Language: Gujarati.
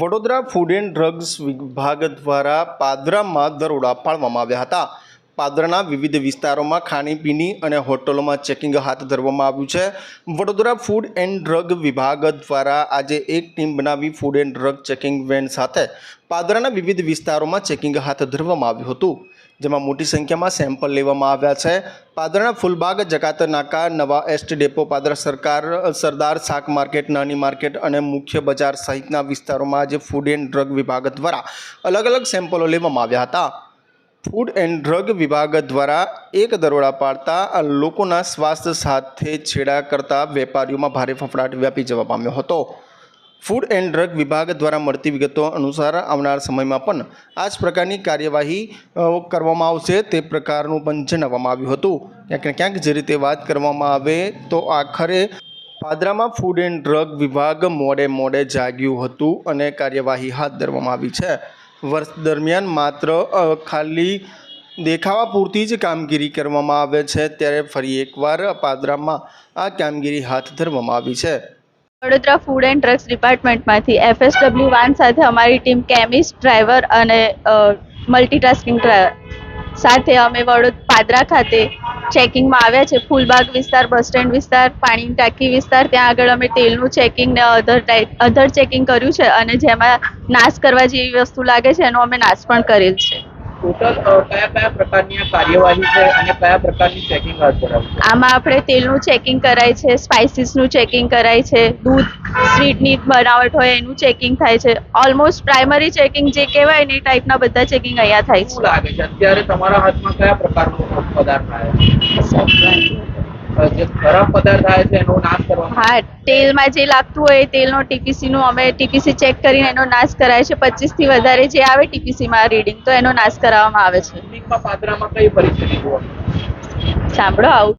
વડોદરા ફૂડ એન્ડ ડ્રગ્સ વિભાગ દ્વારા પાદરામાં દરોડા પાડવામાં આવ્યા હતા. પાદરાના વિવિધ વિસ્તારોમાં ખાણીપીણી અને હોટલોમાં ચેકિંગ હાથ ધરવામાં આવ્યું છે. વડોદરા ફૂડ એન્ડ ડ્રગ વિભાગ દ્વારા આજે એક ટીમ બનાવી food and drug checking van સાથે પાદરાના વિવિધ વિસ્તારોમાં ચેકિંગ હાથ ધરવામાં આવ્યું હતું, જેમાં મોટી સંખ્યામાં સેમ્પલ લેવામાં આવ્યા છે. પાદરાના ફૂલબાગ જકાત નાકા નવા એસટી ડેપો, પાદરા સરકાર, સરદાર શાક માર્કેટ, નાની માર્કેટ અને મુખ્ય બજાર સહિતના વિસ્તારોમાં આજે ફૂડ એન્ડ ડ્રગ વિભાગ દ્વારા અલગ અલગ સેમ્પલો લેવામાં આવ્યા હતા. ફૂડ એન્ડ ડ્રગ વિભાગ દ્વારા એક દરોડા પાડતા લોકોના સ્વાસ્થ્ય સાથે છેડા કરતા વેપારીઓમાં ભારે ફફડાટ વ્યાપી જવા પામ્યો હતો. ફૂડ એન્ડ ડ્રગ વિભાગ દ્વારા મળતી વિગતો અનુસાર આવનાર સમયમાં પણ આ જ પ્રકારની કાર્યવાહી કરવામાં આવશે તે પ્રકારનું પણ જણાવવામાં આવ્યું હતું. ક્યાંક ક્યાંક જે રીતે વાત કરવામાં આવે તો આખરે પાદરામાં ફૂડ એન્ડ ડ્રગ વિભાગ મોડે મોડે જાગ્યું હતું અને કાર્યવાહી હાથ ધરવામાં આવી છે. વર્ષ દરમિયાન માત્ર ખાલી દેખાવા પૂરતી જ કામગીરી કરવામાં આવે છે, ત્યારે ફરી એકવાર પાદરામાં આ કામગીરી હાથ ધરવામાં આવી છે. વડોદરા ફૂડ એન્ડ ડ્રગ્સ ડિપાર્ટમેન્ટમાંથી એફએસડબલ્યુ વાન સાથે અમારી ટીમ કેમિસ્ટ, ડ્રાઈવર અને મલ્ટીટાસ્કિંગ સાથે અમે વડોદ, પાદરા ખાતે ચેકિંગમાં આવ્યા છે. ફૂલબાગ વિસ્તાર બસ સ્ટેન્ડ વિસ્તાર પાણીની ટાંકી વિસ્તાર. ત્યાં આગળ અમે તેલનું ચેકિંગ ને અધર અધર ચેકિંગ કર્યું છે અને જેમાં નાશ કરવા જેવી વસ્તુ લાગે છે એનો અમે નાશ પણ કરેલ છે. ટોટલ કયા કયા પ્રકારની કાર્યવાહી છે અને કયા પ્રકારની ચેકિંગ હાથ ધરાવી છે? આમાં આપણે તેલનું ચેકિંગ કરાય છે સ્પાઇસીસનું ચેકિંગ કરાય છે દૂધ સ્વીટની બનાવટ હોય એનું ચેકિંગ થાય છે. ઓલમોસ્ટ પ્રાઇમરી ચેકિંગ જે કહેવાય ને એ ટાઈપના બધા ચેકિંગ અહીંયા થાય લાગે છે? અત્યારે તમારા હાથમાં કયા પ્રકારનો પદાર્થ આવ્યો છે? છે જે ખરાબ પદાર્થ આવે છે એનો નાશ કરવામાં હા તેલમાં જે લાગતું હોય એ તેલનો ટીપીસીનું અમે ટીપીસી ચેક કરીને એનો નાશ કરાય છે. પચીસથી વધારે જે આવે ટીપીસીમાં રીડિંગ તો એનો નાશ કરાવવામાં આવે છે. પબ્લિકમાં કઈ પરિસ્થિતિ સાંભળો આવું.